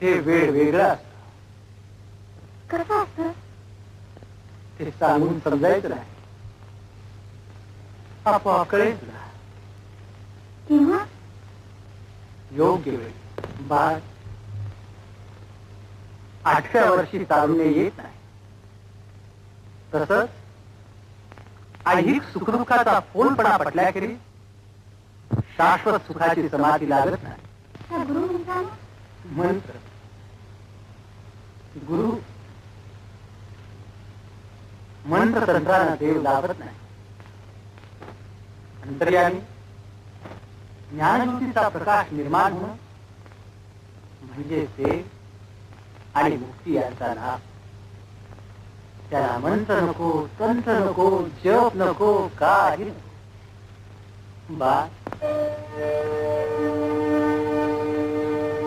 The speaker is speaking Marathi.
हे वेळ वेगळं. असतं कसं असतं ते सांगून समजायचं नाही. आपोआप कळेल तुला केव्हा योग्य वेळी. बाळ. आठव्या वर्षी चालणे येत नाही. तसंच ऐहिक सुखदुःखाचा फोलपणा पटल्याखेरीज शाश्वत सुखाची समाधी लागत नाही. त्या गुरु म्हणताना मंत्र. गुरु मंत्र तंत्रानं देव लाभत नाही. अंतर्यामी ज्ञानज्योतीचा प्रकाश निर्माण होणं म्हणजे ते आणि मुक्ती यांचा लाभ. त्याला मंत्र नको तंत्र नको जप नको काही नको. बा